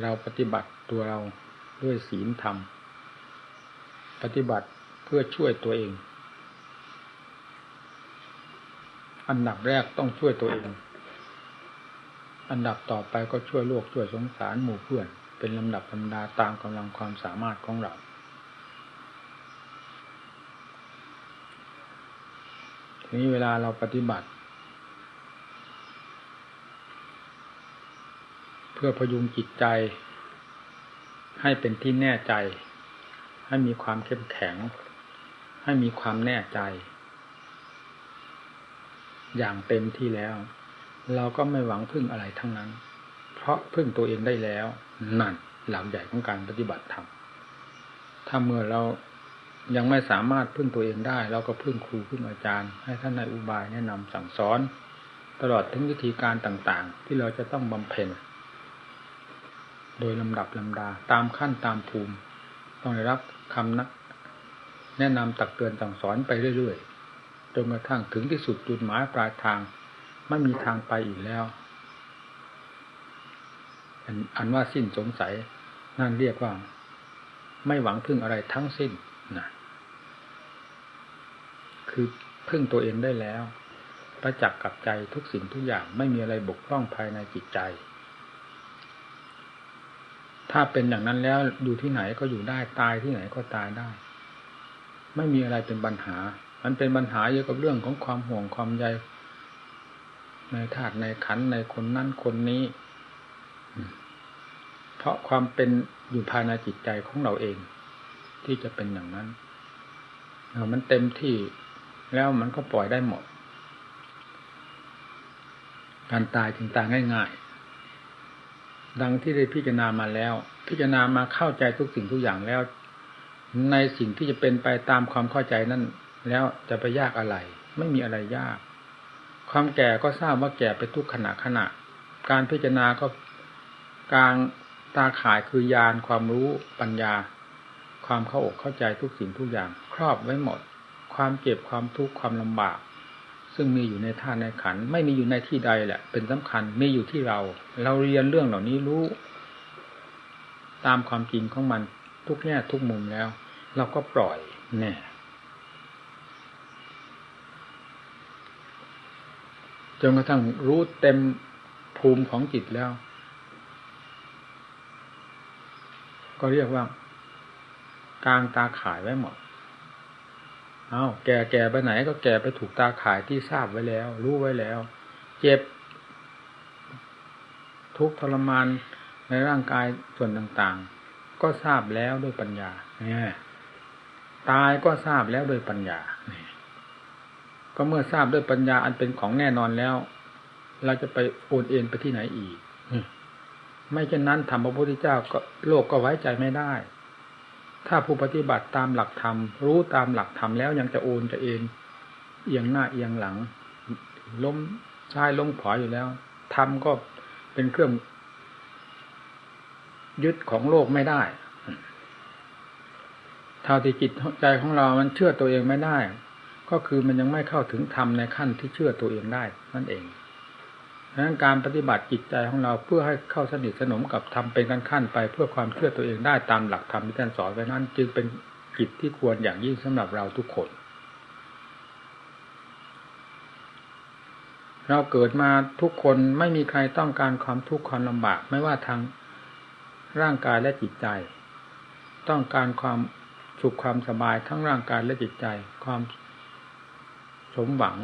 เราปฏิบัติตัวเราด้วยศีลธรรม ปฏิบัติเพื่อช่วยตัวเอง อันดับแรกต้องช่วยตัวเอง อันดับต่อไปก็ช่วยโลกช่วยสงสารหมู่เพื่อน เป็นลำดับลำดาตามกำลังความสามารถของเราทีนี้เวลาเราปฏิบัติ เพื่อพยุงจิตใจ ให้เป็นที่แน่ใจ ให้มีความเข้มแข็ง ให้มีความแน่ใจ อย่างเต็มที่แล้ว เราก็ไม่หวังพึ่งอะไรทั้งนั้น เพราะพึ่งตัวเองได้แล้วนั่นหลักใหญ่ของการปฏิบัติธรรมถ้าเมื่อเรายังไม่สามารถพึ่งตัวเองได้ เราก็พึ่งครูพึ่งอาจารย์ ให้ท่านในอุบายแนะนำสั่งสอน ตลอดถึงวิธีการต่างๆ ที่เราจะต้องบำเพ็ญ โดยลำดับลำดาตามขั้นตามภูมิ ต้องได้รับคำนักแนะนำตักเตือนสั่งสอนไปเรื่อยๆจนกระทั่งถึงที่สุดจุดหมายปลายทาง ไม่มีทางไปอีกแล้วอันอันว่าสิ้นสงสัยนั่นเรียกว่า ไม่หวังพึ่งอะไรทั้งสิ้นนะคือพึ่งตัวเองได้แล้ว ประจักษ์กับใจทุกสิ่งทุกอย่างไม่มีอะไรบกพร่องภายในจิตใจ ถ้าเป็นอย่างนั้นแล้วอยู่ที่ไหนก็อยู่ได้ตายที่ไหนก็ตายได้ ไม่มีอะไรเป็นปัญหา มันเป็นปัญหาเกี่ยวกับเรื่องของความห่วงความใยในธาตุในขันในคนนั้นคนนี้ เพราะความเป็นอยู่ภายในจิตใจของเราเอง ที่จะเป็นอย่างนั้นมันเต็มที่แล้วมันก็ปล่อยได้หมด การตายถึงตายง่าย ๆ ดังที่ได้พิจารณามาแล้ว พิจารณามาเข้าใจทุกสิ่งทุกอย่างแล้ว ในสิ่งที่จะเป็นไปตามความเข้าใจนั้นแล้วจะไปยากอะไร ไม่มีอะไรยาก ความแก่ก็ทราบว่าแก่ไปทุกขณะขณะ การพิจารณาก็กลางตาข่ายคือยานความรู้ปัญญา ความเข้าอกเข้าใจทุกสิ่งทุกอย่าง ครอบไว้หมด ความเจ็บความทุกข์ความลำบาก ซึ่งมีอยู่ในท่าในขัน ไม่มีอยู่ในที่ใดแหละ เป็นสำคัญมีอยู่ที่เรา เราเรียนเรื่องเหล่านี้รู้ ตามความจริงของมันทุกแง่ทุกมุมแล้ว เราก็ปล่อยแน่จนกระทั่งรู้เต็มภูมิของจิตแล้ว ก็เรียกว่ากลางตาขายไว้หมด เอาแก่แก่ไปไหนก็แก่ไปถูกตาข่ายที่ทราบไว้แล้ว รู้ไว้แล้ว เจ็บ ทุกทรมานในร่างกายส่วนต่างๆ ก็ทราบแล้วด้วยปัญญาเนี่ยตายก็ทราบแล้วด้วยปัญญาก็เมื่อทราบด้วยปัญญาอันเป็นของแน่นอนแล้ว เราจะไปโอนเอ็นไปที่ไหนอีก ไม่เช่นนั้นธรรมพระพุทธเจ้าก็โลกก็ไว้ใจไม่ได้ ถ้าผู้ปฏิบัติตามหลักธรรม รู้ตามหลักธรรมแล้วยังจะโอนจะเอ็นเอียงหน้าเอียงหลัง ล้มซ้ายล้มขวาอยู่แล้วธรรมก็เป็นเครื่อง ยึดของโลกไม่ได้เท่าที่จิตใจของเรา มันเชื่อตัวเองไม่ได้ ก็คือมันยังไม่เข้าถึงธรรมในขั้นที่เชื่อตัวเองได้นั่นเอง ดังนั้นการปฏิบัติจิตใจของเราเพื่อให้เข้าสนิทสนมกับธรรมเป็นขั้นขั้นไป เพื่อความเชื่อตัวเองได้ตามหลักธรรมที่ท่านสอนไว้นั้น จึงเป็นกิจที่ควรอย่างยิ่งสำหรับเราทุกคน เราเกิดมาทุกคนไม่มีใครต้องการความทุกข์ความลำบาก ไม่ว่าทางร่างกายและจิตใจ ต้องการความสุขความสบายทั้งร่างกายและจิตใจ ความสมหวัง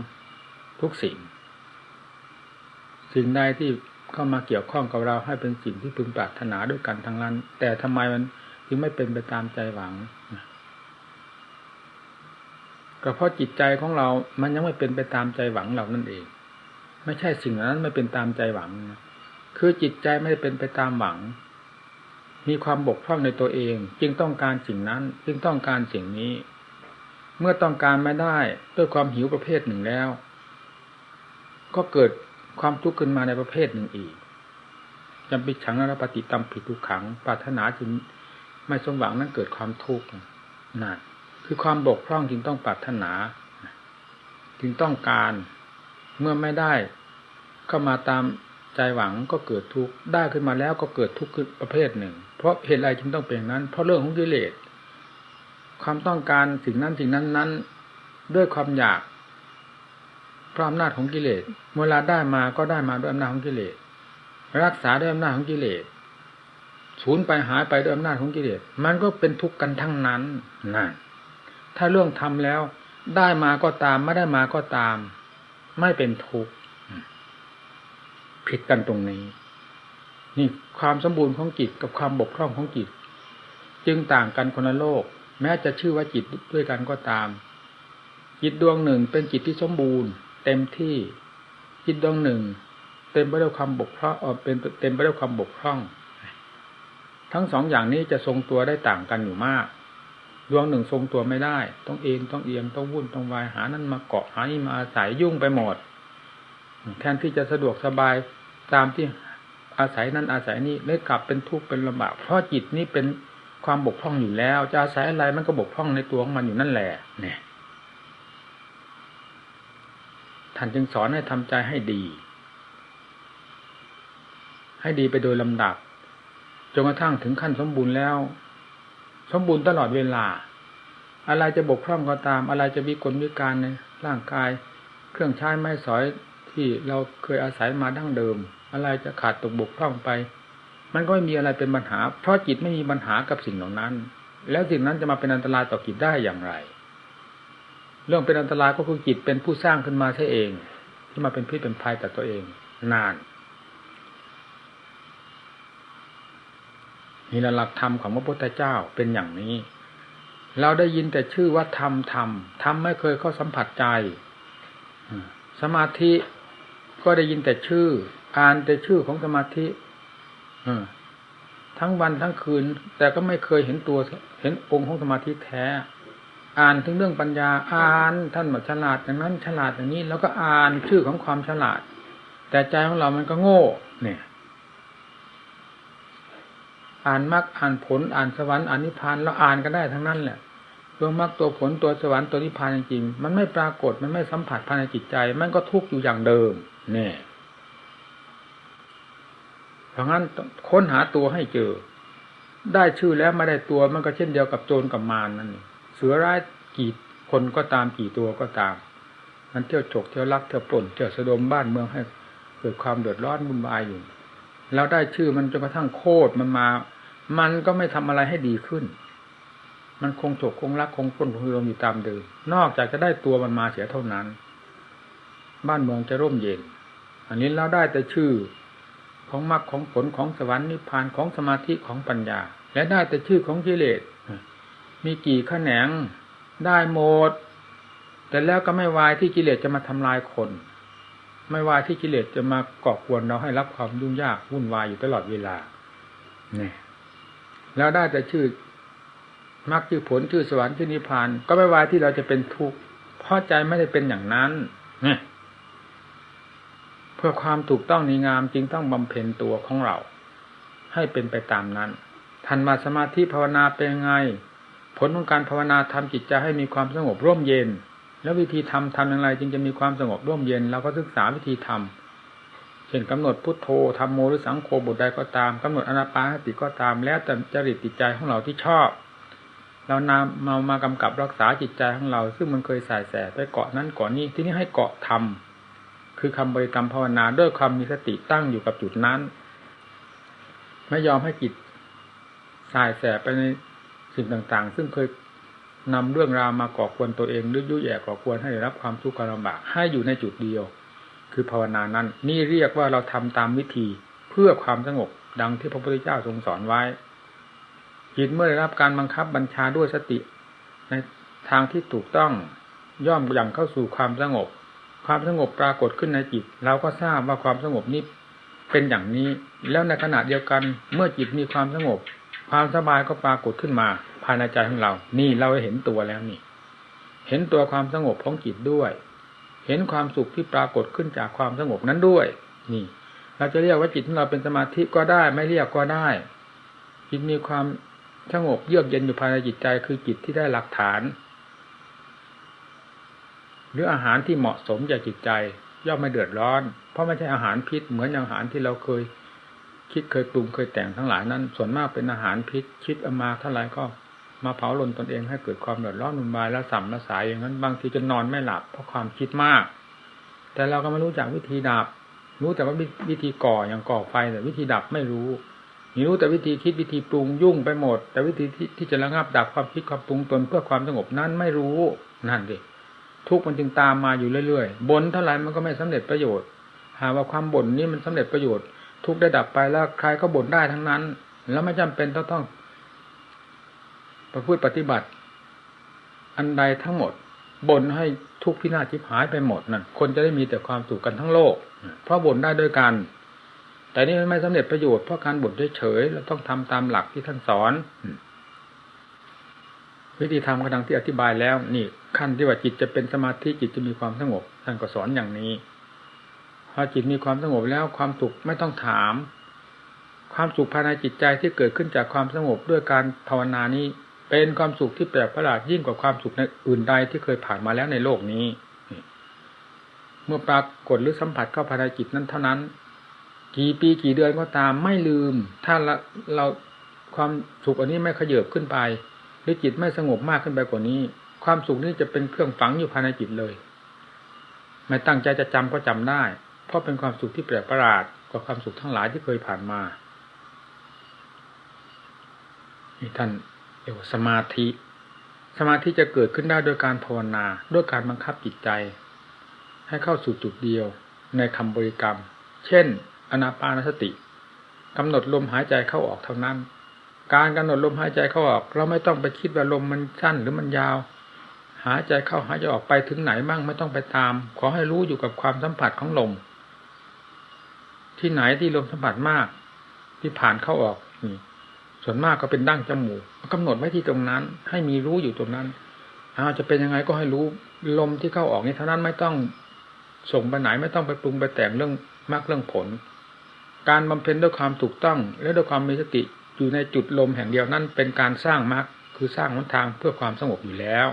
ทุกสิ่ง สิ่งใดที่เข้ามาเกี่ยวข้องกับเราให้เป็นสิ่งที่พึงปรารถนาด้วยกันทั้งนั้น แต่ทำไมมันจึงไม่เป็นไปตามใจหวังก็เพราะจิตใจของเรา มันยังไม่เป็นไปตามใจหวังเรานั่นเอง ไม่ใช่สิ่งนั้นไม่เป็นตามใจหวังคือจิตใจไม่ได้เป็นไปตามหวัง มีความบกพร่องในตัวเอง จึงต้องการสิ่งนั้น จึงต้องการสิ่งนี้ เมื่อต้องการไม่ได้ด้วยความหิวประเภทหนึ่งแล้ว ก็เกิด ความทุกข์ขึ้นมาในประเภทหนึ่งอีกจำปิดฉังนรปฏิตามผิดทุกขังปรารถนาจึงไม่สมหวังนั้นเกิดความทุกข์นั่นคือความบกพร่องจึงต้องปรารถนา จึงต้องการเมื่อไม่ได้ก็มาตามใจหวังก็เกิดทุกข์ได้ขึ้นมาแล้วก็เกิดทุกข์ขึ้นประเภทหนึ่ง เพราะเหตุอะไรจึงต้องเป็นอย่างนั้น เพราะเรื่องของกิเลสความต้องการสิ่งนั้นสิ่งนั้นนั้น ด้วยความอยาก เพราะอำนาจของกิเลสเวลาได้มาก็ได้มาด้วยอำนาจของกิเลสรักษาด้วยอำนาจของกิเลสสูญไปหายไปด้วยอำนาจของกิเลสมันก็เป็นทุกข์กันทั้งนั้นนั่นถ้าเรื่องทำแล้ว ได้มาก็ตามไม่ได้มาก็ตาม ไม่เป็นทุกข์ผิดกันตรงนี้ นี่ความสมบูรณ์ของจิตกับความบกพร่องของจิต จึงต่างกันคนละโลก แม้จะชื่อว่าจิตด้วยกันก็ตาม จิตดวงหนึ่งเป็นจิตที่สมบูรณ์ เต็มที่จิตดวงหนึ่ง เต็มไปด้วยความบกพร่องเป็นเต็มไปด้วยความบกพร่อง ทั้งสองอย่างนี้จะทรงตัวได้ต่างกันอยู่มาก ดวงหนึ่งทรงตัวไม่ได้ ต้องเอ็นต้องเอียงต้องวุ่นต้องวายหานั่นมาเกาะหานี่มาอาศัยยุ่งไปหมดแทนที่จะสะดวกสบายตามที่อาศัยนั้นอาศัยนี้เลยกลับเป็นทุกข์เป็นลำบากเพราะจิตนี้เป็นความบกพร่องอยู่แล้ว จะอาศัยอะไรมันก็บกพร่องในตัวของมันอยู่นั่นแหละเนี่ย ท่านจึงสอนให้ทำใจให้ดี ให้ดีไปโดยลำดับจนกระทั่งถึงขั้นสมบูรณ์แล้ว สมบูรณ์ตลอดเวลา อะไรจะบกพร่องก็ตาม อะไรจะมีกลวิการในร่างกาย เครื่องใช้ไม้สอยที่เราเคยอาศัยมาดั้งเดิม อะไรจะขาดตกบกพร่องไป มันก็ไม่มีอะไรเป็นปัญหา เพราะจิตไม่มีปัญหากับสิ่งเหล่านั้น แล้วสิ่งนั้นจะมาเป็นอันตรายต่อจิตได้อย่างไร เรื่องเป็นอันตรายก็คือจิตเป็นผู้สร้างขึ้นมาใช่เอง ที่มาเป็นพิษเป็นภัยต่ตัวเองนานนี่หลักธรรมของพระพุทธเจ้าเป็นอย่างนี้ เราได้ยินแต่ชื่อว่าธรรมธรรมธรรมไม่เคยเข้าสัมผัสใจสมาธิก็ได้ยินแต่ชื่อ อ่านแต่ชื่อของสมาธิทั้งวันทั้งคืน แต่ก็ไม่เคยเห็นตัวเห็นองค์ของสมาธิแท้ อ่านถึงเรื่องปัญญาอ่านท่านบอกฉลาดอย่างนั้นฉลาดอย่างนี้ แล้วก็อ่านชื่อของความฉลาด แต่ใจของเรามันก็โง่ เนี่ย อ่านมรรคอ่านผลอ่านสวรรค์อ่านนิพพานเราอ่านก็ได้ทั้งนั้นแหละตัวมรรคตัวผลตัวสวรรค์ตัวนิพพานจริงๆมันไม่ปรากฏมันไม่สัมผัสภายในจิตใจ มันก็ทุกข์อยู่อย่างเดิม เนี่ยเพราะงั้นค้นหาตัวให้เจอ ได้ชื่อแล้วไม่ได้ตัวมันก็เช่นเดียวกับโจรกับมารนั่นเอง สือร้ายกี่คนก็ตามกี่ตัวก็ตาม มันเที่ยวฉกเที่ยวลักเที่ยวปล้นเที่ยวสะดมบ้านเมืองให้เกิดความเดือดร้อนวุ่นวายอยู่แล้วได้ชื่อมันจนกระทั่งโคตรมันมา มันก็ไม่ทำอะไรให้ดีขึ้น มันคงฉกคงลักคงปล้นคงรวมอยู่ตามเดิม นอกจากจะได้ตัวมันมาเสียเท่านั้น บ้านเมืองจะร่มเย็น อันนี้เราได้แต่ชื่อของมรรคของผลของสวรรค์นิพพานของสมาธิของปัญญา และได้แต่ชื่อของกิเลส มีกี่ขแขนงได้หมด แต่แล้วก็ไม่วายที่กิเลสจะมาทำลายคน ไม่วายที่กิเลสจะมาก่อกวนเราให้รับความยุ่งยากวุ่นวายอยู่ตลอดเวลาเนี่ยแล้วได้แต่ชื่อมรรคชื่อผลชื่อสวรรค์ชื่อนิพพาน ก็ไม่วายที่เราจะเป็นทุกข์เพราะใจไม่ได้เป็นอย่างนั้นเนี่ยพื่อความถูกต้องในงามจึงต้องบำเพ็ญตัวของเรา ให้เป็นไปตามนั้น ทันมาสมาธิภาวนาเป็นไง ลของการภาวนาทำจิตใจให้มีความสงบร่มเย็น แล้ววิธีทำทำอย่างไร จึงจะมีความสงบร่มเย็นเราก็ศึกษาวิธีทำเช่นกำหนดพุทโธทำโมหรือสังโฆบทใดก็ตามกำหนดอนาปานสติก็ตาม แล้วแต่จริตจิตใจของเราที่ชอบเรานำมามากำกับรักษาจิตใจของเรา ซึ่งมันเคยสายแสไปเกาะนั้นเกาะนี้ที่นี้ให้เกาะทำคือคำบริกรรมภาวนาด้วยความมีสติตั้งอยู่กับจุดนั้น ไม่ยอมให้จิตสายแสไปใน สิ่งต่างๆ ซึ่งเคยนำเรื่องราวมาก่อควรตัวเองหรือยุ่ยแย่ก่อควรให้รับความทุกข์ความลำบากให้อยู่ในจุดเดียว คือภาวนานั้น นี่เรียกว่าเราทำตามวิธีเพื่อความสงบดังที่พระพุทธเจ้าทรงสอนไว้จิตเมื่อได้รับการบังคับบัญชาด้วยสติ ในทางที่ถูกต้องย่อมอย่างเข้าสู่ความสงบ ความสงบปรากฏขึ้นในจิต เราก็ทราบว่าความสงบนี้เป็นอย่างนี้ แล้วในขณะเดียวกันเมื่อจิตมีความสงบ ความสบายก็ปรากฏขึ้นมา ภายในใจของเรา นี่เราเห็นตัวแล้วนี่ เห็นตัวความสงบของจิตด้วย เห็นความสุขที่ปรากฏขึ้นจากความสงบนั้นด้วย นี่ เราจะเรียกว่าจิตของเราเป็นสมาธิก็ได้ ไม่เรียกก็ได้ จิตมีความสงบเยือกเย็นอยู่ภายในจิตใจคือจิตที่ได้หลักฐาน หรืออาหารที่เหมาะสมแก่จิตใจย่อมไม่เดือดร้อน เพราะไม่ใช่อาหารพิษเหมือนอย่างอาหารที่เราเคย คิดเคยปรุงเคยแต่งทั้งหลายนั้น ส่วนมากเป็นอาหารพิษคิดเอามาเท่าไรก็มาเผาลนตนเองให้เกิดความเดือดร้อนวุ่นวายแล้วสัมละสายอย่างนั้นบางทีจะนอนไม่หลับเพราะความคิดมาก แต่เราก็ไม่รู้จักวิธีดับ รู้แต่ว่าวิธีก่ออย่างก่อไฟแต่วิธีดับไม่รู้มีรู้แต่วิธีคิดวิธีปรุงยุ่งไปหมด แต่วิธีที่ที่จะระงับดับความคิดความปรุงตนเพื่อความสงบนั้นไม่รู้นั่นดิทุกมันจึงตามมาอยู่เรื่อยๆบนเท่าไหร่มันก็ไม่สำเร็จประโยชน์ หาว่าความบ่นนี้มันสำเร็จประโยชน์ ทุกได้ดับไปแล้วใครก็บ่นได้ทั้งนั้น แล้วไม่จำเป็นต้องต้องประพฤติปฏิบัติ อันใดทั้งหมดบ่นให้ทุกพินาศทิพหายไปหมดนั่นคนจะได้มีแต่ความสุขกันทั้งโลก เพราะบ่นได้ด้วยกัน แต่นี่มันไม่สำเร็จประโยชน์เพราะการบ่นเฉยๆเราต้องทำตามหลักที่ท่านสอน วิธีทำกระดังที่อธิบายแล้ว นี่ขั้นที่ว่าจิตจะเป็นสมาธิจิตจะมีความสงบท่านก็สอนอย่างนี้ พอจิตมีความสงบแล้วความสุขไม่ต้องถาม ความสุขภายในจิตใจที่เกิดขึ้นจากความสงบด้วยการภาวนานี้ เป็นความสุขที่แปลกประหลาดยิ่งกว่าความสุขในอื่นใดที่เคยผ่านมาแล้วในโลกนี้ เมื่อปรากฏหรือสัมผัสเข้าภายในจิตนั้นเท่านั้น กี่ปีกี่เดือนก็ตามไม่ลืม ถ้าเราความสุขอันนี้ไม่ขยืบขึ้นไป หรือจิตไม่สงบมากขึ้นไปกว่านี้ ความสุขนี้จะเป็นเครื่องฝังอยู่ภายในจิตเลย ไม่ตั้งใจจะจำก็จำได้ เพราะเป็นความสุขที่แปลกประหลาดกว่าความสุขทั้งหลายที่เคยผ่านมานี่ท่านเรียกว่าสมาธิ สมาธิจะเกิดขึ้นได้โดยการภาวนาด้วยการบังคับจิตใจ ให้เข้าสู่จุดเดียวในคำบริกรรม เช่น อนาปานสติกำหนดลมหายใจเข้าออกเท่านั้น การกำหนดลมหายใจเข้าออก เราไม่ต้องไปคิดว่าลมมันสั้นหรือมันยาว หายใจเข้าหายใจออกไปถึงไหนบ้างไม่ต้องไปตาม ขอให้รู้อยู่กับความสัมผัสของลม ที่ไหนที่ลมสัมผัสมาก ที่ผ่านเข้าออกนี่ส่วนมากก็เป็นดั้งจมูกกำหนดไว้ที่ตรงนั้น ให้มีรู้อยู่ตรงนั้นอาจะเป็นยังไงก็ให้รู้ลมที่เข้าออกนี่เท่านั้นไม่ต้องส่งไปไหนไม่ต้องไปปรุงไปแต่งเรื่องมากเรื่องผล การบำเพ็ญด้วยความถูกต้อง และด้วยความมีสติอยู่ในจุดลมแห่งเดียวนั้นเป็นการสร้างมรรคคือสร้างหนทางเพื่อความสงบอยู่แล้ว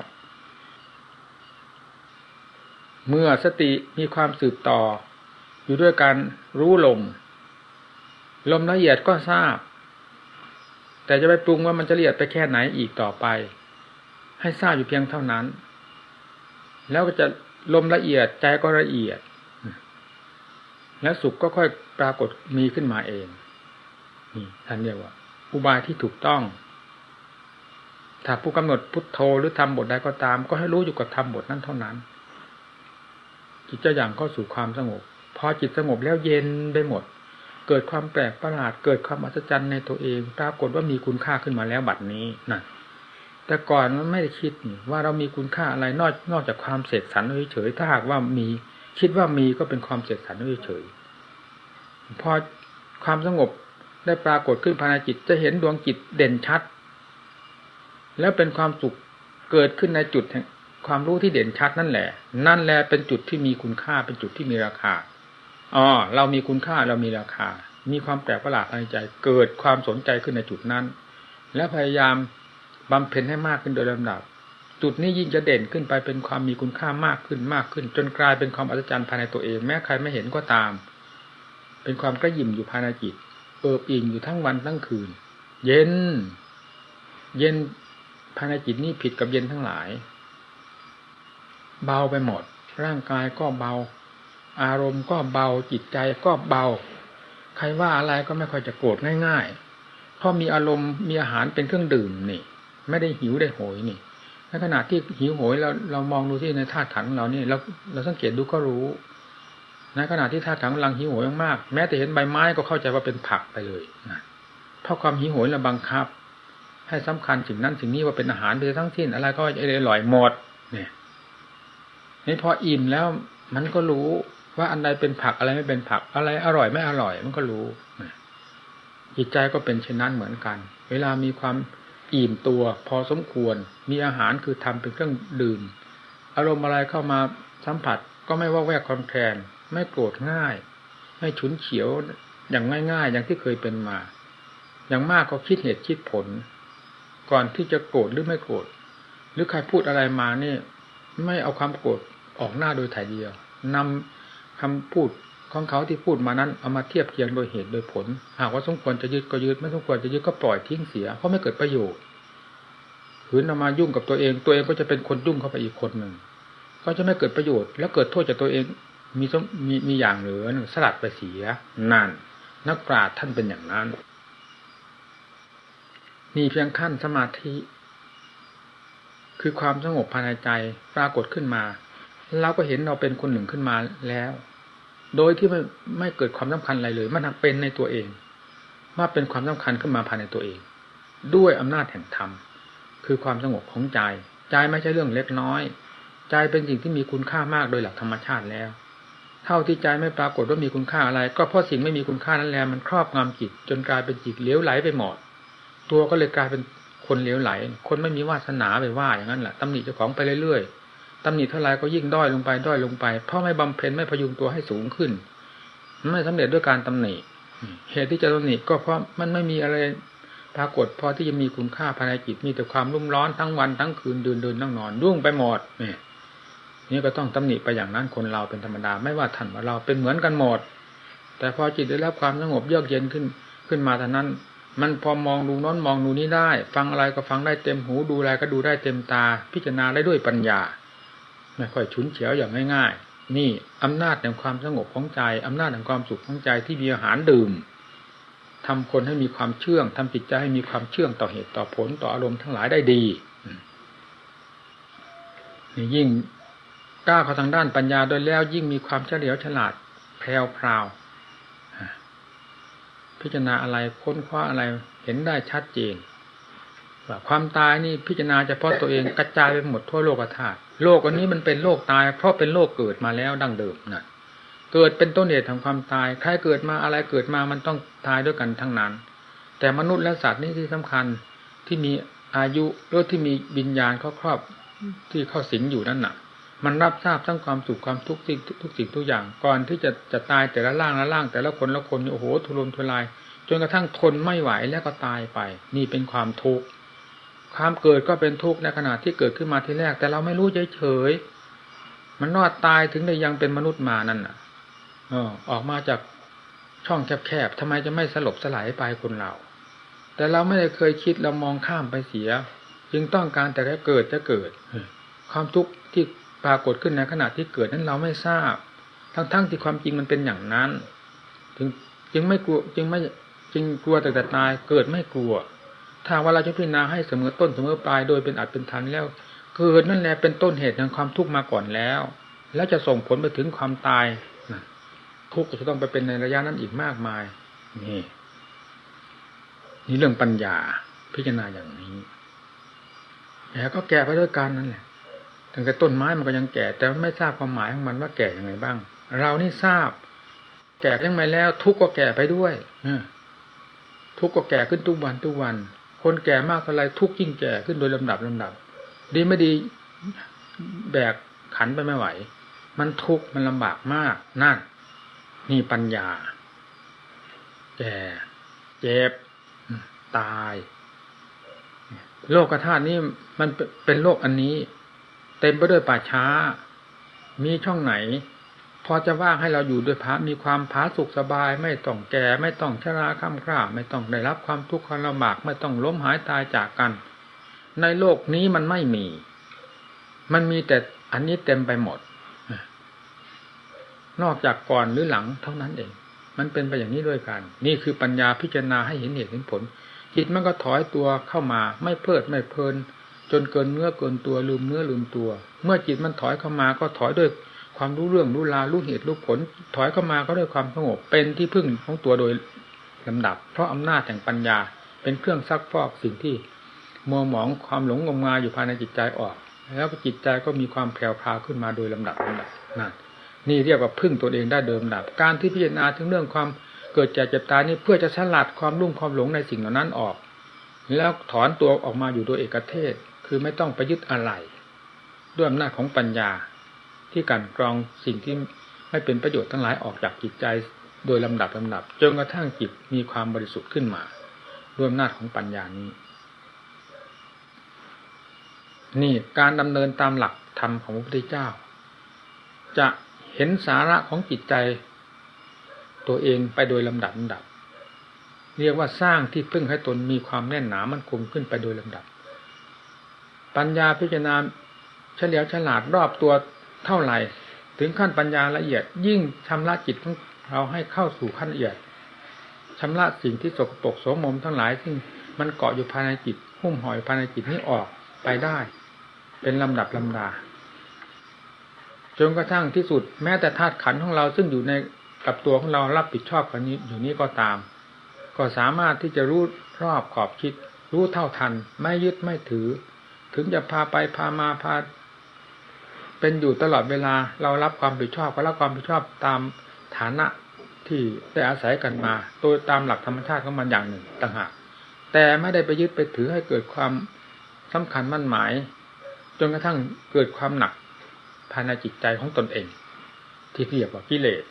เมื่อสติมีความสืบต่อ อยู่ด้วยการรู้ลม ลมละเอียดก็ทราบ แต่จะไปปรุงว่ามันจะละเอียดไปแค่ไหนอีกต่อไป ให้ทราบอยู่เพียงเท่านั้น แล้วก็จะลมละเอียดใจก็ละเอียด แล้วสุขก็ค่อยปรากฏมีขึ้นมาเองนี่ท่านเรียกว่า อุบายที่ถูกต้อง ถ้าผู้กำหนดพุทโธหรือทำบทใดก็ตาม ก็ให้รู้อยู่กับทำบทนั้นเท่านั้นจิตจะอย่างเข้าสู่ความสงบ พอจิตสงบแล้วเย็นไปหมด เกิดความแปลกประหลาด เกิดความอัศจรรย์ในตัวเองปรากฏว่ามีคุณค่าขึ้นมาแล้วบัดนี้นะแต่ก่อนมันไม่ได้คิดว่าเรามีคุณค่าอะไรนอกนอกจากความเสกสรรเฉยถ้าหากว่ามีคิดว่ามีก็เป็นความเสกสรรเฉยพอความสงบได้ปรากฏขึ้นภายในจิตจะเห็นดวงจิตเด่นชัด แล้วเป็นความสุขเกิดขึ้นในจุดแห่งความรู้ที่เด่นชัดนั่นแหละ นั่นแหละเป็นจุดที่มีคุณค่าเป็นจุดที่มีราคา อ๋อเรามีคุณค่าเรามีราคา มีความแปลกประหลาดในใจ เกิดความสนใจขึ้นในจุดนั้น และพยายามบำเพ็ญให้มากขึ้นโดยลำดับ จุดนี้ยิ่งจะเด่นขึ้นไปเป็นความมีคุณค่ามากขึ้นมากขึ้น จนกลายเป็นความอัศจรรย์ภายในตัวเอง แม้ใครไม่เห็นก็ตาม เป็นความกระยิมอยู่ภายในจิตเอิบอิ่งอยู่ทั้งวันทั้งคืน เย็น เย็นภายในจิตนี่ผิดกับเย็นทั้งหลาย เบาไปหมด ร่างกายก็เบา อารมณ์ก็เบาจิตใจก็เบา ใครว่าอะไรก็ไม่ค่อยจะโกรธง่าย ๆ เพราะมีอารมณ์มีอาหารเป็นเครื่องดื่มนี่ ไม่ได้หิวได้โหยนี่ในขณะที่หิวโหยเราเรามองดูที่ในธาตุขันของเรานี่เราเราสังเกตดูก็รู้ในขณะที่ธาตุขันกำลังหิวโหยมากแม้แต่เห็นใบไม้ก็เข้าใจว่าเป็นผักไปเลยนะเพราะความหิวโหยเราบังคับ ให้สำคัญสิ่งนั้นสิ่งนี้ว่าเป็นอาหารไปทั้งสิ้นอะไรก็อร่อยหมด เนี่ยนี่พออิ่มแล้วมันก็รู้ ว่าอันใดเป็นผักอะไรไม่เป็นผักอะไรอร่อยไม่อร่อย มันก็รู้จิตใจก็เป็นเช่นนั้นเหมือนกัน เวลามีความอิ่มตัวพอสมควร มีอาหารคือทำเป็นเครื่องดื่ม อารมณ์อะไรเข้ามาสัมผัสก็ไม่ว่าแวกคอนแทน ไม่โกรธง่าย ไม่ฉุนเฉียวอย่างง่าย ๆ อย่างที่เคยเป็นมา อย่างมากก็คิดเหตุคิดผล ก่อนที่จะโกรธหรือไม่โกรธ หรือใครพูดอะไรมานี่ ไม่เอาความโกรธออกหน้าโดยถ่ายเดียวนำ คำพูดของเขาที่พูดมานั้นเอามาเทียบเคียงโดยเหตุโดยผล หากว่าสมควรจะยึดก็ยึดไม่สมควรจะยึดก็ปล่อยทิ้งเสียเพราะไม่เกิดประโยชน์หืนเอามายุ่งกับตัวเอง ตัวเองก็จะเป็นคนยุ่งเข้าไปอีกคนหนึ่งก็จะไม่เกิดประโยชน์ แล้วเกิดโทษจากตัวเองมีมมีมีอย่างเหลือหนึ่งสลัดไปเสียนั่นนักปราชญ์ท่านเป็นอย่างนั้นมีเพียงขั้นสมาธิ คือความสงบภายในใจปรากฏขึ้นมา เราก็เห็นเราเป็นคนหนึ่งขึ้นมาแล้ว โดยที่ไม่ไม่เกิดความสำคัญอะไรเลย มันเป็นในตัวเองว่าเป็นความสำคัญขึ้นมาภายในตัวเอง ด้วยอำนาจแห่งธรรมคือความสงบของใจใจไม่ใช่เรื่องเล็กน้อย ใจเป็นสิ่งที่มีคุณค่ามากโดยหลักธรรมชาติแล้ว เท่าที่ใจไม่ปรากฏว่ามีคุณค่าอะไร ก็เพราะสิ่งไม่มีคุณค่านั้นแหละมันครอบงำจิต จนกลายเป็นจิตเลี้ยวไหลไปหมดตัวก็เลยกลายเป็นคนเลี้ยวไหล คนไม่มีวาสนาไปว่าอย่างนั้นแหละตำหนิเจ้าของไปเรื่อยๆ ตำหนิเท่าไรก็ยิ่งด้อยลงไปด้อยลงไป เพราะไม่บำเพ็ญไม่พยุงตัวให้สูงขึ้น ไม่สำเร็จด้วยการตำหนิ เหตุที่จะตำหนิก็เพราะมันไม่มีอะไรปรากฏพอที่จะมีคุณค่าภายในจิตมีแต่ความรุ่มร้อนทั้งวันทั้งคืนเดินเดินนั่งนอนรุ่งไปหมดเนี่นี่ก็ต้องตำหนิไปอย่างนั้นคนเราเป็นธรรมดาไม่ว่าท่านว่าเราเป็นเหมือนกันหมด แต่พอจิตได้รับความสงบเยือกเย็นขึ้นขึ้นมาเท่านั้น มันพอมองดูน้นมองดูนี้ได้ ฟังอะไรก็ฟังได้เต็มหูดูอะไรก็ดูได้เต็มตา พิจารณาได้ด้วยปัญญา ไม่ค่อยฉุนเฉียวอย่างง่ายๆ นี่อำนาจแห่งความสงบของใจอำนาจแห่งความสุขของใจที่มีอาหารดื่มทำคนให้มีความเชื่องทำจิตใจให้มีความเชื่องต่อเหตุต่อผลต่ออารมณ์ทั้งหลายได้ดีนี่ยิ่งก้าวเข้าทางด้านปัญญาโดยแล้วยิ่งมีความเฉลียวฉลาดแพรวพราวพิจารณาอะไรค้นคว้าอะไรเห็นได้ชัดเจนว่าความตายนี่พิจารณาเฉพาะตัวเองกระจายไปหมดทั่วโลกธาตุ โลกอันนี้มันเป็นโลกตาย เพราะเป็นโลกเกิดมาแล้วดั้งเดิมนะเกิดเป็นต้นเหตุของความตาย ใครเกิดมาอะไรเกิดมามันต้องตายด้วยกันทั้งนั้น แต่มนุษย์และสัตว์นี่ที่สำคัญที่มีอายุหรือที่มีวิญญาณเขาครอบที่เข้าสิงอยู่นั่นน่ะ มันรับทราบทั้งความสุขความทุกข์ทุกสิ่งทุกอย่าง ก่อนที่จะจะตายแต่ละร่างละร่าง แต่ละคนละคนโอ้โหทุรนทุราย จนกระทั่งทนไม่ไหวแล้วก็ตายไป นี่เป็นความทุกข์ ความเกิดก็เป็นทุกข์ในขณะที่เกิดขึ้นมาทีแรก แต่เราไม่รู้เฉยๆมันนอดตายถึงได้ยังเป็นมนุษย์มานั่นน่ะออกมาจากช่องแคบๆทำไมจะไม่สลบสลายไปคนเรา แต่เราไม่ได้เคยคิดเรามองข้ามไปเสีย จึงต้องการแต่แค่เกิดจะเกิดความทุกข์ที่ปรากฏขึ้นในขณะที่เกิดนั้นเราไม่ทราบ ทั้งๆทที่ความจริงมันเป็นอย่างนั้นจึงจึงไม่กลัวจึงไม่จึงกลัวแต่แต่ตายเกิดไม่กลัว ถ้าว่าเราจะพิจารณาให้เสมอต้นเสมอปลายโดยเป็นอัดเป็นทันแล้วเกิดนั่นแหละเป็นต้นเหตุแห่งความทุกข์มาก่อนแล้ว แล้วจะส่งผลไปถึงความตายทุกข์จะต้องไปเป็นในระยะนั้นอีกมากมาย นี่นี่เรื่องปัญญาพิจารณาอย่างนี้แต่ก็แก่ไปด้วยกันนั่นแหละถึงแต่ต้นไม้มันก็ยังแก่ แต่ไม่ทราบความหมายของมันว่าแก่ยังไงบ้าง เรานี่ทราบ แก่ยังไงแล้ว ทุกข์ก็แก่ไปด้วยทุกข์ก็แก่ขึ้นทุกวันทุกวัน คนแก่มากเท่าไรทุกข์ยิ่งแก่ขึ้นโดยลำดับลำดับ ดีไม่ดีแบกขันไปไม่ไหว มันทุกข์มันลำบากมากนั่นนี่ปัญญา แก่เจ็บ ตาย โลกธาตุนี้มันเป็นโลกอันนี้ เต็มไปด้วยป่าช้า มีช่องไหน อจะว่างให้เราอยู่ด้วยพระมีความผาสุขสบาย ไม่ต้องแก่ไม่ต้องชราข้ามคร่าไม่ต้องได้รับความทุกข์ความลำบากไม่ต้องล้มหายตายจากกัน ในโลกนี้มันไม่มี มันมีแต่อันนี้เต็มไปหมด นอกจากก่อนหรือหลังเท่านั้นเอง มันเป็นไปอย่างนี้ด้วยกัน นี่คือปัญญาพิจารณาให้เห็นเหตุเห็นผล จิตมันก็ถอยตัวเข้ามาไม่เพลิดไม่เพลิน จนเกินเนื้อเกินตัวลืมเนื้อลืมตัว เมื่อจิตมันถอยเข้ามาก็ถอยด้วย ความรู้เรื่องรู้รารู้เหตุรู้ผล ถอยเข้ามาก็ด้วยความสงบเป็นที่พึ่งของตัวโดยลำดับ เพราะอำนาจแห่งปัญญา เป็นเครื่องซักฟอกสิ่งที่มัวหมองความหลงงมงายอยู่ภายในจิตใจออก แล้วจิตใจก็มีความแผ่วพาขึ้นมาโดยลำดับลำดับนั่นนี่เรียกว่าพึ่งตัวเองได้เดิมดับ การที่พิจารณาถึงเรื่องความเกิดจากเจ็บตายนี่เพื่อจะสลัดความรุ่มความหลงในสิ่งเหล่านั้นออก แล้วถอนตัวออกมาอยู่โดยเอกเทศ คือไม่ต้องไปยึดอะไร ด้วยอำนาจของปัญญา ที่การกรองสิ่งที่ไม่เป็นประโยชน์ทั้งหลายออกจากจิตใจ โดยลำดับลำดับจนกระทั่งจิตมีความบริสุทธิ์ขึ้นมาด้วยอำนาจของปัญญานี้ นี่การดำเนินตามหลักธรรมของพระพุทธเจ้า จะเห็นสาระของจิตใจ ตัวเองไปโดยลำดับลำดับ เรียกว่าสร้างที่พึ่งให้ตนมีความแน่นหนามันคงขึ้นไปโดยลำดับ ปัญญาพิจารณาเฉลียวฉลาดรอบตัว เท่าไหร่ถึงขั้นปัญญาละเอียด ยิ่งชำระจิตของเราให้เข้าสู่ขั้นละเอียดชำระสิ่งที่สกปรกโสมมทั้งหลายซึ่งมันเกาะอยู่ภายในจิตหุ้มห่อยภายในจิตนี้ออกไปได้ เป็นลำดับลำดาจนกระทั่งที่สุดแม้แต่ธาตุขันธ์ของเราซึ่งอยู่ในกับตัวของเรารับผิดชอบกันนี้อยู่นี้ก็ตาม ก็สามารถที่จะรู้รอบขอบคิด รู้เท่าทัน ไม่ยึดไม่ถือ ถึงจะพาไปพามาพา เป็นอยู่ตลอดเวลาเรารับความผิดชอบก็รับความผิดชอบตามฐานะที่ได้อาศัยกันมาโดยตามหลักธรรมชาติของมันอย่างหนึ่งต่างหากแต่ไม่ได้ไปยึดไปถือให้เกิดความสำคัญมั่นหมาย จนกระทั่งเกิดความหนักภายในจิตใจของตนเอง ที่เรียกว่ากิเลส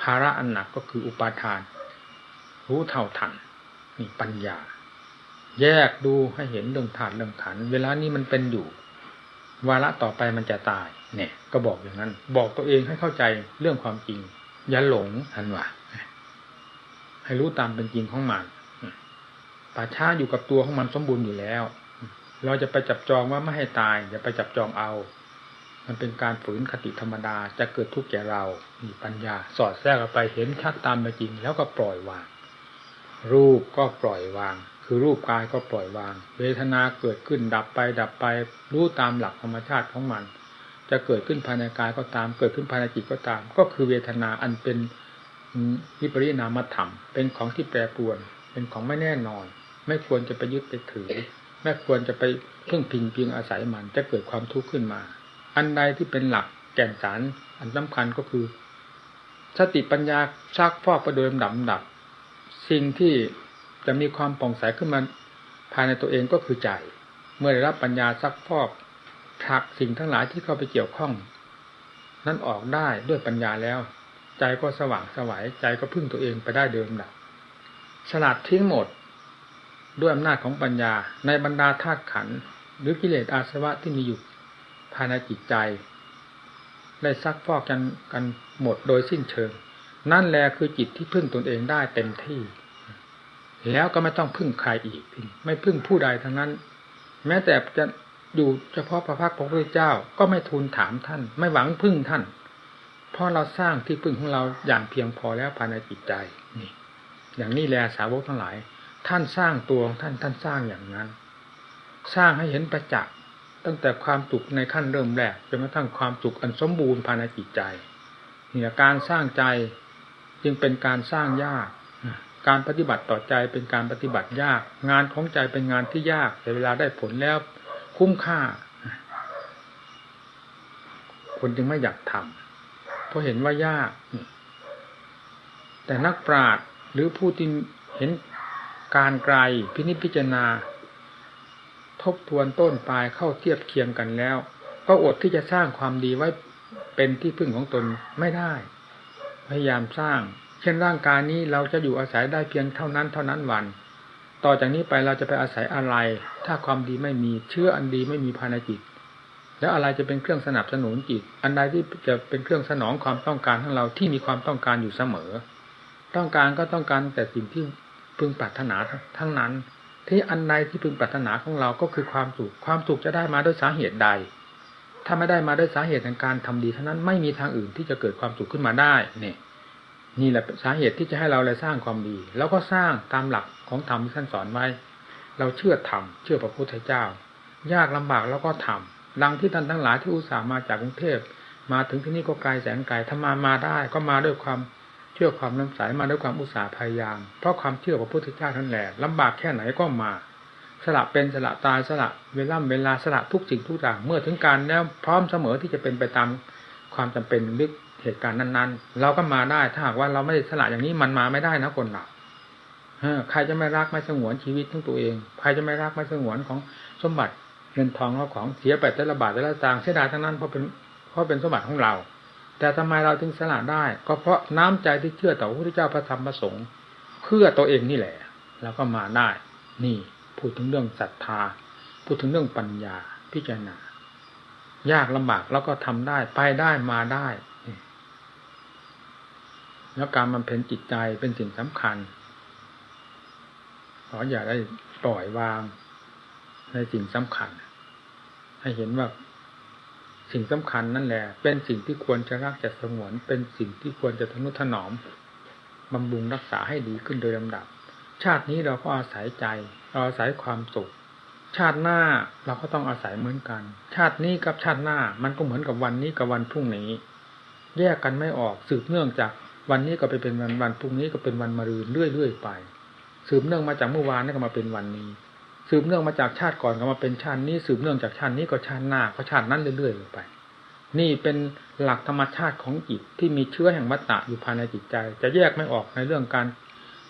ภาระอันหนักก็คืออุปาทาน รู้เท่าทันนี่ปัญญา แยกดูให้เห็นเรื่องธาตุเรื่องขันเวลานี้มันเป็นอยู่ วาระต่อไปมันจะตาย เนี่ย ก็บอกอย่างนั้น บอกตัวเองให้เข้าใจเรื่องความจริง อย่าหลงทันว่าให้รู้ตามเป็นจริงของมันป่าช้าอยู่กับตัวของมันสมบูรณ์อยู่แล้ว เราจะไปจับจองว่าไม่ให้ตาย อย่าไปจับจองเอา มันเป็นการฝืนคติธรรมดาจะเกิดทุกข์แก่เรามีปัญญา สอดแทรกไปเห็นชัดตามไปจริง แล้วก็ปล่อยวาง รูปก็ปล่อยวาง คือรูปกายก็ปล่อยวาง เวทนาเกิดขึ้นดับไป ดับไปรู้ตามหลักธรรมชาติของมัน จะเกิดขึ้นภายในกายก็ตาม เกิดขึ้นภายในจิตก็ตาม ก็คือเวทนาอันเป็นวิปริณามธรรม เป็นของที่แปรปรวน เป็นของไม่แน่นอน ไม่ควรจะไปยึดไปถือ ไม่ควรจะไปพึ่งพิงพิงอาศัยมัน จะเกิดความทุกข์ขึ้นมา อันใดที่เป็นหลักแก่นสารอันสำคัญก็คือสติปัญญาชักฟอกประโดยลำดับดับ สิ่งที่ จะมีความป่องใสขึ้นมาภายในตัวเองก็คือใจ เมื่อได้รับปัญญาซักฟอกผลักสิ่งทั้งหลายที่เข้าไปเกี่ยวข้อง นั้นออกได้ด้วยปัญญาแล้ว ใจก็สว่างสวายใจก็พึ่งตัวเองไปได้เดิมดับสลัดทิ้งหมด ด้วยอำนาจของปัญญาในบรรดาธาตุขันหรือกิเลสอาสวะที่มีอยู่ภายในจิตใจ ได้ซักฟอกกันกันหมดโดยสิ้นเชิง นั่นแหละคือจิตที่พึ่งตนเองได้เต็มที่ แล้วก็ไม่ต้องพึ่งใครอีก ไม่พึ่งผู้ใดทั้งนั้น แม้แต่จะอยู่เฉพาะพระพักพระพุทธเจ้าก็ไม่ทูลถามท่าน ไม่หวังพึ่งท่าน เพราะเราสร้างที่พึ่งของเราอย่างเพียงพอแล้วภายในจิตใจนี่อย่างนี้แลสาวกทั้งหลาย ท่านสร้างตัวของท่านท่านสร้างอย่างนั้น สร้างให้เห็นประจักษ์ตั้งแต่ความสุขในขั้นเริ่มแรกจนกระทั่งความสุขอันสมบูรณ์ภายในจิตใจเนี่ยการสร้างใจจึงเป็นการสร้างยาก การปฏิบัติต่อใจเป็นการปฏิบัติยาก งานของใจเป็นงานที่ยาก แต่เวลาได้ผลแล้วคุ้มค่า คนจึงไม่อยากทำเพราะเห็นว่ายาก แต่นักปราชญ์หรือผู้ที่เห็นการไกลพินิจพิจารณา ทบทวนต้นปลายเข้าเทียบเคียงกันแล้ว ก็อดที่จะสร้างความดีไว้เป็นที่พึ่งของตนไม่ได้ พยายามสร้าง เช่นร่างกายนี้เราจะอยู่อาศัยได้เพียงเท่านั้นเท่านั้นวัน ต่อจากนี้ไปเราจะไปอาศัยอะไร ถ้าความดีไม่มีเชื่ออันดีไม่มีภายในจิต แล้วอะไรจะเป็นเครื่องสนับสนุนจิต อันใดที่จะเป็นเครื่องสนองความต้องการของเราที่มีความต้องการอยู่เสมอ ต้องการก็ต้องการแต่สิ่งที่พึงปรารถนาทั้งนั้น ที่อันใดที่พึงปรารถนาของเราก็คือความสุข ความสุขจะได้มาด้วยสาเหตุใด ถ้าไม่ได้มาด้วยสาเหตุแห่งการทำดีเท่านั้นไม่มีทางอื่นที่จะเกิดความสุขขึ้นมาได้เนี่ย นี่แหละสาเหตุที่จะให้เราเลยสร้างความดี แล้วก็สร้างตามหลักของธรรมที่ท่านสอนไว้ เราเชื่อธรรมเชื่อพระพุทธเจ้า ยากลำบากแล้วก็ทำดังที่ท่านทั้งหลายที่อุตส่าห์มาจากกรุงเทพมาถึงที่นี่ก็ไกลแสนไกลถ้ามามาได้ก็มาด้วยความเชื่อความน้ำใสมาด้วยความอุตสาห์พยายาม เพราะความเชื่อพระพุทธเจ้าท่านแหละลำบากแค่ไหนก็มา สละเป็นสละตายสละเวลาเวลาสละทุกสิ่งทุกอย่างเมื่อถึงการแล้วพร้อมเสมอที่จะเป็นไปตามความจำเป็นลึก เหตุการณ์นั้นๆ เราก็มาได้ถ้าหากว่าเราไม่ได้สละอย่างนี้มันมาไม่ได้นะคนเราใครจะไม่รักไม่สงวนชีวิตของตัวเอง ใครจะไม่รักไม่สงวนของสมบัติเงินทองเราของเสียไปแต่ละบาทแต่ละตางเสียดายทั้งนั้นเพราะเป็นเพราะเป็นสมบัติของเรา แต่ทำไมเราถึงสละได้ ก็เพราะน้ำใจที่เชื่อต่อพระพุทธเจ้าพระธรรมพระสงฆ์เพื่อตัวเองนี่แหละแล้วก็มาได้ นี่พูดถึงเรื่องศรัทธา พูดถึงเรื่องปัญญาพิจารณายากลำบากแล้วก็ทำได้ไปได้มาได้ แล้วการบำเพ็ญจิตใจเป็นสิ่งสำคัญ ขออย่าได้ปล่อยวางในสิ่งสำคัญ ให้เห็นว่าสิ่งสำคัญนั่นแหละ เป็นสิ่งที่ควรจะรักจะสงวน เป็นสิ่งที่ควรจะทนุถนอมบำรุงรักษาให้ดีขึ้นโดยลำดับ ชาตินี้เราก็อาศัยใจ เราอาศัยความสุข ชาติหน้าเราก็ต้องอาศัยเหมือนกัน ชาตินี้กับชาติหน้ามันก็เหมือนกับวันนี้กับวันพรุ่งนี้ แยกกันไม่ออกสืบเนื่องจาก วันนี้ก็ไปเป็นวันวันพรุ่งนี้ก็เป็นวันมะรืนเรื่อยๆไป สืบเนื่องมาจากเมื่อวานนี่ก็มาเป็นวันนี้ สืบเนื่องมาจากชาติก่อนก็มาเป็นชาตินี้ สืบเนื่องจากชาตินี้ก็ชาติหน้าก็ชาตินั้นเรื่อยๆไป นี่เป็นหลักธรรมชาติของจิตที่มีเชื้อแห่งวัตตะอยู่ภายในจิตใจ จะแยกไม่ออกในเรื่องการ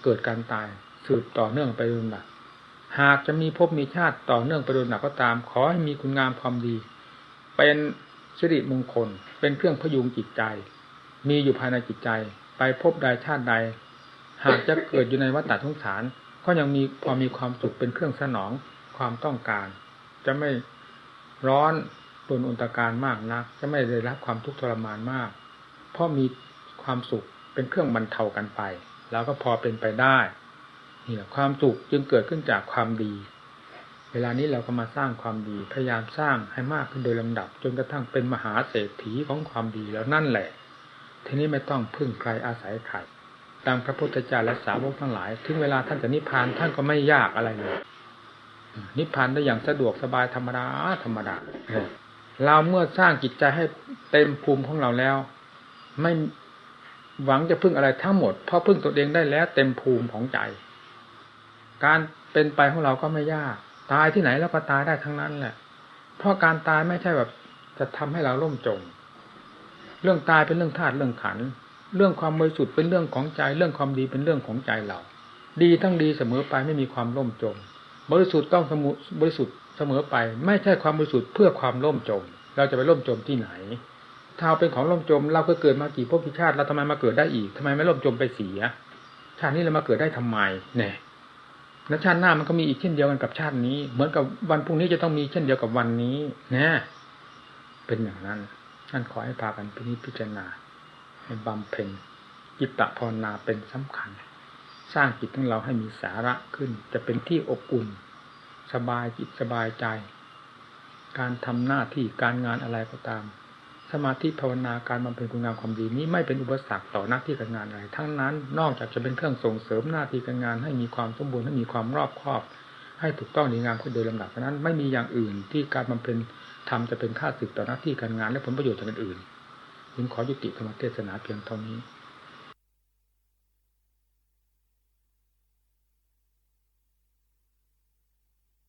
เกิดการตาย สืบต่อเนื่องไปโดยลำดับหากจะมีภพมีชาติต่อเนื่องไปโดยลำดับก็ตาม ขอให้มีคุณงามความดี เป็นสิริมงคล เป็นเครื่องพยุงจิตใจ มีอยู่ภายในจิตใจ ไปพบใดชาติใด หากจะเกิดอยู่ในวัฏฏะสงสาร ก็ยังมีพอมีความสุขเป็นเครื่องสนองความต้องการ จะไม่ร้อนปนอุนตการมากนัก จะไม่ได้รับความทุกข์ทรมานมาก เพราะมีความสุขเป็นเครื่องบรรเทากันไป แล้วก็พอเป็นไปได้นี่แหละความสุขจึงเกิดขึ้นจากความดี เวลานี้เราก็มาสร้างความดี พยายามสร้างให้มากขึ้นโดยลำดับ จนกระทั่งเป็นมหาเศรษฐีของความดีแล้วนั่นแหละ ทีนี้ไม่ต้องพึ่งใครอาศัยใครตามพระพุทธเจ้าและสาวกทั้งหลาย ถึงเวลาท่านจะนิพพานท่านก็ไม่ยากอะไรเลยนิพพานได้อย่างสะดวกสบายธรรมดาธรรมดาเราเมื่อสร้างจิตใจให้เต็มภูมิของเราแล้ว ไม่หวังจะพึ่งอะไรทั้งหมดเพราะพึ่งตัวเองได้แล้ว เต็มภูมิของใจ การเป็นไปของเราก็ไม่ยาก ตายที่ไหนแล้วก็ตายได้ทั้งนั้นแหละ เพราะการตายไม่ใช่แบบจะทำให้เราล่มจม เรื่องตายเป็นเรื่องธาตุเรื่องขัน เรื่องความบริสุทธิ์เป็นเรื่องของใจ เรื่องความดีเป็นเรื่องของใจเรา ดีทั้งดีเสมอไปไม่มีความล่มจม บริสุทธิ์ต้องสมุบริสุทธิ์เสมอไป ไม่ใช่ความบริสุทธิ์เพื่อความล่มจม เราจะไปล่มจมที่ไหนถ้าเป็นของล่มจม เราก็เกิดมากี่ภพกี่ชาติเราทำไมมาเกิดได้อีกทำไมไม่ล่มจมไปเสีย ชาตินี้เรามาเกิดได้ทำไมเนี่ยแล้วชาติหน้ามันก็มีอีกเช่นเดียวกันกับชาตินี้ เหมือนกับวันพรุ่งนี้จะต้องมีเช่นเดียวกับวันนี้นะเป็นอย่างนั้น ท่านขอให้พากันพิพจารณาให้บำเพ็ญจิตตภาวนาเป็นสำคัญ สร้างจิตของเราให้มีสาระขึ้น จะเป็นที่อบอุ่น สบายจิตสบายใจ การทำหน้าที่การงานอะไรก็ตาม สมาธิภาวนาการบำเพ็ญคุณงามความดีนี้ไม่เป็นอุปสรรคต่อหน้าที่การงานอะไร ทั้งนั้นนอกจากจะเป็นเครื่องส่งเสริมหน้าที่การงาน ให้มีความสมบูรณ์ให้มีความรอบคอบ ให้ถูกต้องดีงามขึ้นโดยลำดับเพราะนั้นไม่มีอย่างอื่นที่การบำเพ็ญ ทำจะเป็นค่าสึกต่อหน้าที่การงานและผลประโยชน์ต่างอื่นยิ่งขอยุติธรรมเทศนาเพียงเท่านี้